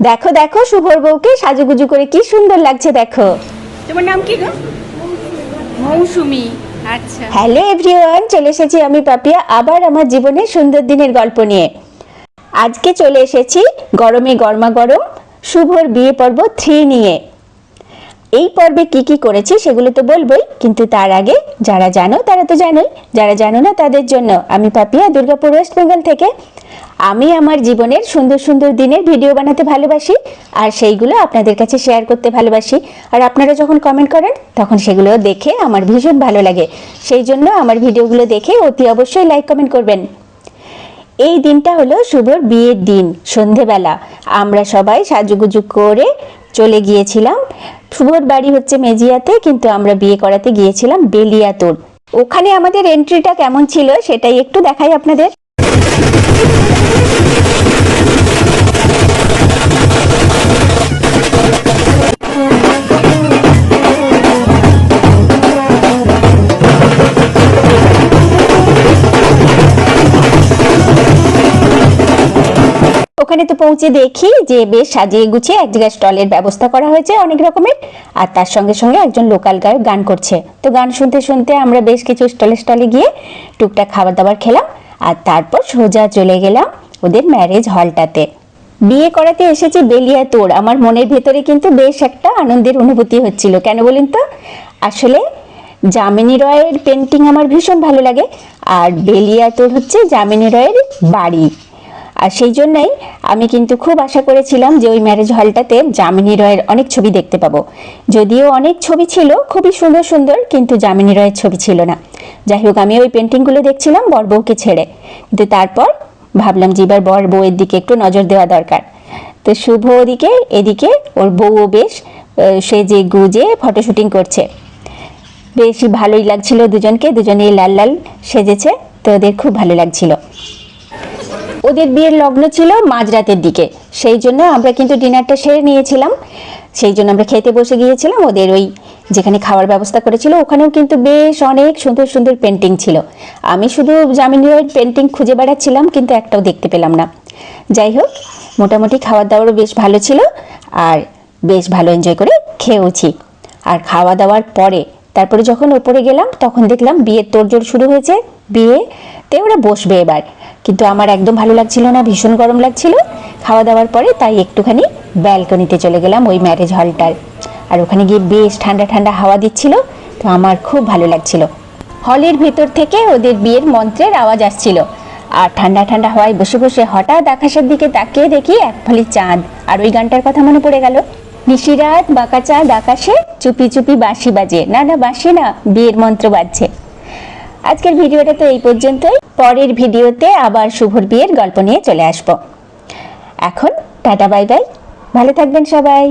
দেখো দেখো শুভর বউকে সাজুগুজু করে কি সুন্দর লাগছে দেখো। তোমার নাম কি গো? মৌসুমি। আচ্ছা। হ্যালো এভরিওয়ান চলে এসেছি আমি পাপিয়া আবার আমার জীবনের সুন্দর দিনের গল্প নিয়ে। আজকে চলে এসেছি গরমে গরমা গরম শুভর বিয়ে পর্ব থ্রি নিয়ে। এই পর্বে কি কি করেছি সেগুলো তো বলবোই কিন্তু তার আগে যারা জানো তারা তো জানোই যারা জানো না তাদের জন্য আমি পাপিয়া দুর্গাপুর ওয়েস্ট বেঙ্গল থেকে আমি আমার জীবনের সুন্দর সুন্দর দিনের ভিডিও বানাতে ভালোবাসি আর সেইগুলো আপনাদের কাছে শেয়ার করতে ভালোবাসি। আর আপনারা যখন কমেন্ট করেন, তখন সেগুলো দেখে আমার ভীষণ ভালো লাগে। সেই জন্য আমার ভিডিওগুলো দেখে অতি অবশ্যই লাইক কমেন্ট করবেন। এই দিনটা হলো শুভর বিয়ের দিন, সন্ধেবেলা। আমরা সবাই সাজুগুজু করে চলে গিয়েছিলাম। শুভর বাড়ি হচ্ছে মেজিয়াতে, কিন্তু আমরা বিয়ে করাতে গিয়েছিলাম বেলিয়াতোর। ওখানে আমাদের এন্ট্রিটা কেমন ছিল সেটাই একটু দেখাই আপনাদের। ওখানে তো পৌঁছে দেখি যে বেশ সাজিয়ে গুছিয়ে এক জায়গায় স্টলের ব্যবস্থা করা হয়েছে অনেক রকমের। আর তার সঙ্গে সঙ্গে একজন লোকাল গায়ক গান করছে। তো গান শুনতে শুনতে আমরা বেশ কিছু স্টলে স্টলে গিয়ে টুকটাক খাবার দাবার খেলাম। আর তারপর সোজা চলে গেলাম ওদের ম্যারেজ হলটাতে বিয়ে করাতে এসেছি বেলিয়া তোর আমার মনের ভেতরে কিন্তু বেশ একটা আনন্দের অনুভূতি হচ্ছিল। কেন বলেন তো? আসলে যামিনী রয়ের পেন্টিং আমার ভীষণ ভালো লাগে। আর বেলিয়া তোর হচ্ছে যামিনী রয়ের বাড়ি। আর সেই জন্যই আমি কিন্তু খুব আশা করেছিলাম যে ওই ম্যারেজ হলটাতে যামিনী রয়ের অনেক ছবি দেখতে পাবো। যদিও অনেক ছবি ছিল খুবই সুন্দর সুন্দর কিন্তু যামিনী রয়ের ছবি ছিল না। যাই হোক আমি ওই পেন্টিংগুলো দেখছিলাম বর বউকে ছেড়ে। কিন্তু তারপর ভাবলাম যে এবার বর বউয়ের দিকে একটু নজর দেওয়া দরকার। তো শুভ ওদিকে এদিকে ওর বউও বেশ আহ, সেজে গুজে ফটো শুটিং করছে। বেশ ভালোই লাগছিল দুজনকে দুজনেই লাল লাল সেজেছে তো ওদের খুব ভালো লাগছিল। ওদের বিয়ের লগ্ন ছিল মাঝরাতের দিকে। সেই জন্য আমরা কিন্তু ডিনারটা সেরে নিয়েছিলাম। সেই জন্য আমরা খেতে বসে গিয়েছিলাম। ওদের ওই যেখানে খাওয়ার ব্যবস্থা করেছিল, ওখানেও কিন্তু বেশ অনেক সুন্দর সুন্দর পেন্টিং ছিল। আমি শুধু জামিনী রয়ের পেন্টিং খুঁজে বেড়াচ্ছিলাম, কিন্তু একটাও দেখতে পেলাম না। যাই হোক, মোটামুটি খাওয়ার দাওয়ারও বেশ ভালো ছিল আর বেশ ভালো এনজয় করে খেয়েওছি। আর খাওয়া দাওয়ার পরে, তারপরে যখন ওপরে গেলাম, তখন দেখলাম বিয়ের তোড়জোড় শুরু হয়েছে। বিয়েতে ওরা বসবে এবার। কিন্তু আমার একদম ভালো লাগছিল না, ভীষণ গরম লাগছিল। খাওয়া দাওয়ার পরে তাই একটুখানি ব্যালকনিতে চলে গেলাম ওই ম্যারেজ হলটার আর ওখানে গিয়ে বেশ ঠান্ডা ঠান্ডা হাওয়া দিচ্ছিল, তো আমার খুব ভালো লাগছিল। হলের ভেতর থেকে ওদের বিয়ের মন্ত্রের আওয়াজ আসছিল। আর ঠান্ডা ঠান্ডা হাওয়ায় বসে বসে হঠাৎ আকাশের দিকে তাকিয়ে দেখি এক ফালি চাঁদ। আর ওই গানটার কথা মনে পড়ে গেল। নিশিরাত, বাঁকা চাঁদ আকাশে চুপি চুপি বাঁশি বাজে। না না, বাঁশি না, বিয়ের মন্ত্র বাজছে। আজকের ভিডিওটা তো এই পর্যন্তই। পরের ভিডিওতে আবার শুভর বিয়ের গল্প নিয়ে চলে আসব। এখন টাটা, বাই বাই। ভালো থাকবেন সবাই।